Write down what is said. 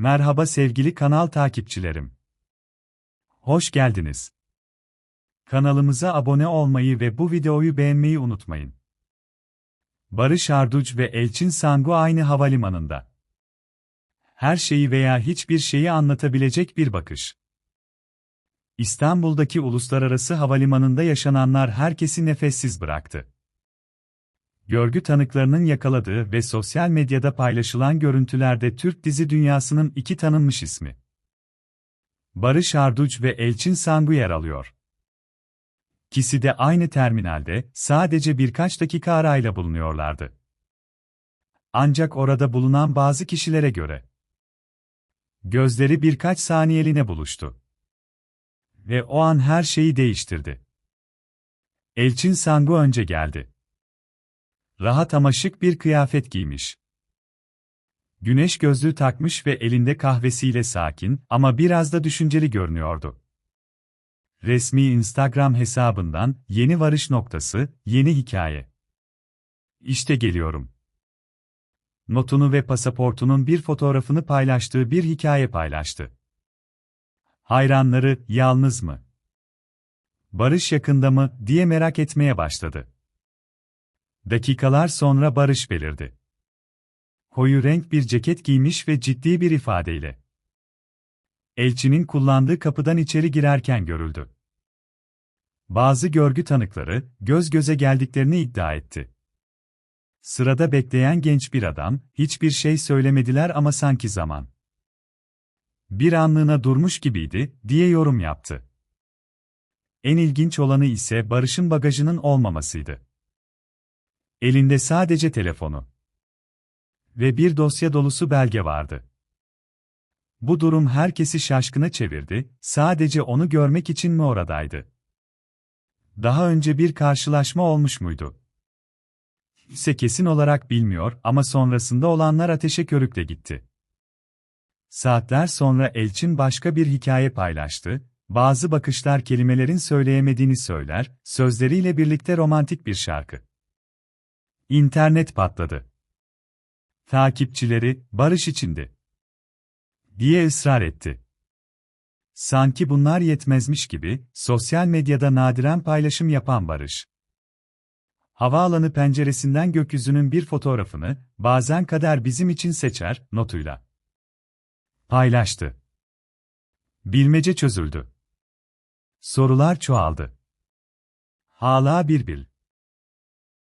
Merhaba sevgili kanal takipçilerim. Hoş geldiniz. Kanalımıza abone olmayı ve bu videoyu beğenmeyi unutmayın. Barış Arduç ve Elçin Sangu aynı havalimanında. Her şeyi veya hiçbir şeyi anlatabilecek bir bakış. İstanbul'daki uluslararası havalimanında yaşananlar herkesi nefessiz bıraktı. Görgü tanıklarının yakaladığı ve sosyal medyada paylaşılan görüntülerde Türk dizi dünyasının iki tanınmış ismi. Barış Arduç ve Elçin Sangu yer alıyor. İkisi de aynı terminalde, sadece birkaç dakika arayla bulunuyorlardı. Ancak orada bulunan bazı kişilere göre, gözleri birkaç saniyeliğine buluştu. Ve o an her şeyi değiştirdi. Elçin Sangu önce geldi. Rahat ama şık bir kıyafet giymiş. Güneş gözlüğü takmış ve elinde kahvesiyle sakin ama biraz da düşünceli görünüyordu. Resmi Instagram hesabından yeni varış noktası, yeni hikaye. İşte geliyorum. Notunu ve pasaportunun bir fotoğrafını paylaştığı bir hikaye paylaştı. Hayranları yalnız mı? Barış yakında mı diye merak etmeye başladı. Dakikalar sonra Barış belirdi. Koyu renk bir ceket giymiş ve ciddi bir ifadeyle. Elçinin kullandığı kapıdan içeri girerken görüldü. Bazı görgü tanıkları, göz göze geldiklerini iddia etti. Sırada bekleyen genç bir adam, hiçbir şey söylemediler ama sanki zaman. Bir anlığına durmuş gibiydi, diye yorum yaptı. En ilginç olanı ise Barış'ın bagajının olmamasıydı. Elinde sadece telefonu. Ve bir dosya dolusu belge vardı. Bu durum herkesi şaşkına çevirdi, sadece onu görmek için mi oradaydı? Daha önce bir karşılaşma olmuş muydu? Ise kesin olarak bilmiyor ama sonrasında olanlar ateşe körükle gitti. Saatler sonra Elçin başka bir hikaye paylaştı, bazı bakışlar kelimelerin söyleyemediğini söyler, sözleriyle birlikte romantik bir şarkı. İnternet patladı. Takipçileri, barış içindi. Diye ısrar etti. Sanki bunlar yetmezmiş gibi, sosyal medyada nadiren paylaşım yapan Barış. Havaalanı penceresinden gökyüzünün bir fotoğrafını, bazen kader bizim için seçer, notuyla. Paylaştı. Bilmece çözüldü. Sorular çoğaldı. Hala bir bil.